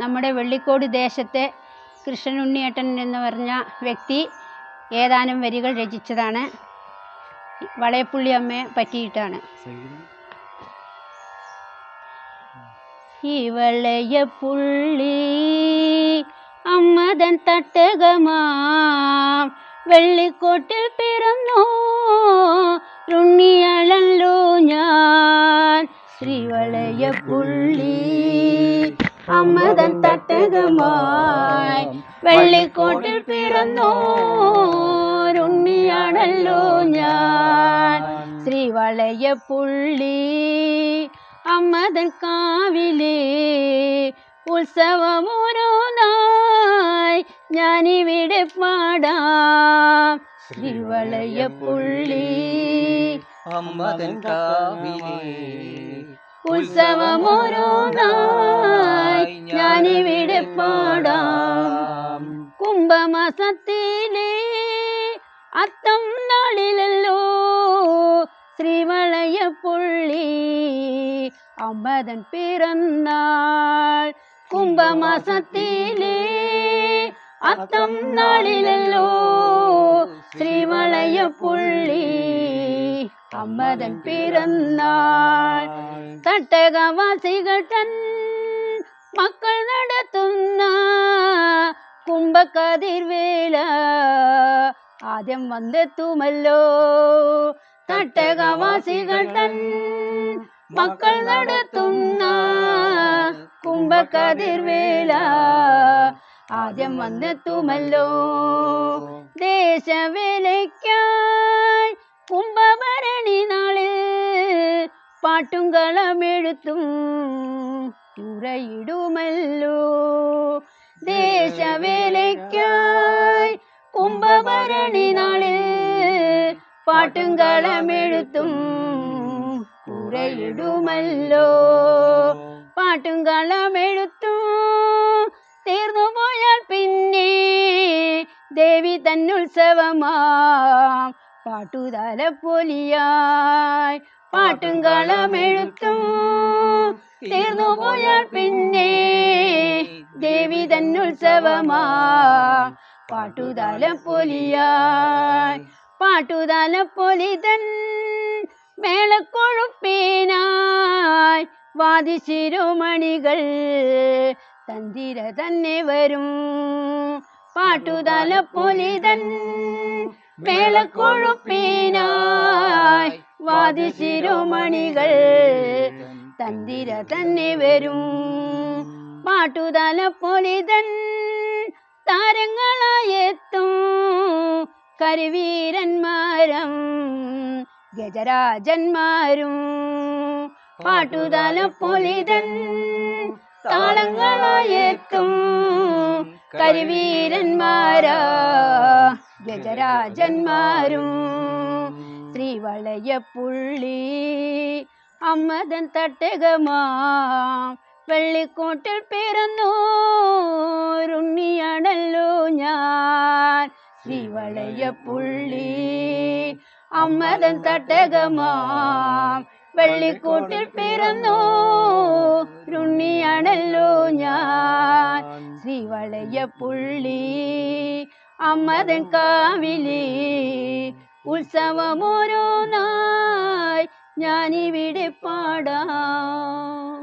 നമ്മുടെ വെള്ളിക്കോട് ദേശത്തെ കൃഷ്ണനുണ്ണിയേട്ടൻ എന്ന് പറഞ്ഞ വ്യക്തി ഏതാനും വരികൾ രചിച്ചതാണ്. വളയപ്പുള്ളി അമ്മയെ പറ്റിയിട്ടാണ്. വളയപ്പുള്ളി അമ്മതൻ തട്ടകമാം. വെള്ളിക്കോട്ടിൽ പിറന്നു രുണ്ണിയളല്ലോ ഞാൻ. ശ്രീവളയപ്പുള്ളി അമ്മതൻ തട്ടകമായി വെള്ളിക്കോട്ടിൽ പിറന്നു. ഞാൻ. ഞാൻ ശ്രീവളയപ്പുള്ളി അമ്മതൻ കാവിലെ ഉത്സവമോരോന്നായി ഞാനിവിടെ പാടാം. ശ്രീവളയപ്പുള്ളി അമ്മതൻ കാവിലേ ഉത്സവമോരോന്നായി ഞാനിവിടെ പാടാം. കുംഭമാസത്തിലെ അത്തം നാളിലല്ലോ ശ്രീവളയപ്പുള്ളി അമ്മതൻ പിറന്നാൾ. കുംഭമാസത്തിലെ അത്തം നാളിലല്ലോ ശ്രീവളയപ്പുള്ളി അമ്മതൻ പിറന്നാൾ. തട്ടകവാസികൾ തൻ മക്കൾ നടത്തുന്ന കുംഭക്കതിർവേല ആദ്യം വന്നെത്തുമല്ലോ. തട്ടകവാസികൾ തൻ മക്കൾ നടത്തുന്ന കുംഭക്കതിർവേല ആദ്യം വന്നെത്തുമല്ലോ. ദേശവേലയ്ക്കായി പാട്ടും കളമെഴുത്തും ഉറയിടുമല്ലോ ദേശവേലയ്ക്കായി കുംഭഭരണി നാളിൽ പാട്ടും കളമെഴുത്തും ഉറയിടുമല്ലോ പാട്ടും കളമെഴുത്തും തീർന്നു പോയാൽ പിന്നെ ദേവി തന്നുത്സവമാ പാട്ടുതലപ്പൊലിയായി പാട്ടും കളമെഴുത്തും തീർന്നു പോയാൽ പിന്നെ ദേവി തന്നുത്സവമാ. പാട്ടുതലപ്പൊലിയായി പാട്ടുതലപ്പൊലി തൻ മേളക്കൊഴുപ്പേനായി വാദിശിരോമണികൾ തന്തിര തന്നെ വരും. പാട്ടുതലപ്പൊലി തൻ മേളക്കൊഴുപ്പേനായി വാദിശിരോമണികൾ തന്തിര തന്നെ വരും. പാട്ടുതലപ്പൊലിതൻ താരങ്ങളായെത്തും. കരിവീരന്മാരും ഗജരാജന്മാരും. പാട്ടുതലപ്പൊലിതൻ താളങ്ങളായെത്തും. കരുവീരന്മാരാ ഗജരാജന്മാരും. ശ്രീവളയപ്പുള്ളി അമ്മതൻ തട്ടകമാ വെള്ളിക്കോട്ടിൽ പിറന്നു. രുണ്ണിയാണല്ലോ ഞാൻ. ശ്രീവളയപ്പുള്ളി അമ്മതൻ തട്ടകമാ വെള്ളിക്കൂട്ടിൽ പിറന്നു. രുണ്ണിയാണല്ലോ ഞാൻ. ശ്രീവളയപ്പുള്ളി അമ്മതൻ കാവിലി ഉത്സവമോരോന്നായി ഞാനിവിടെ പാടാം.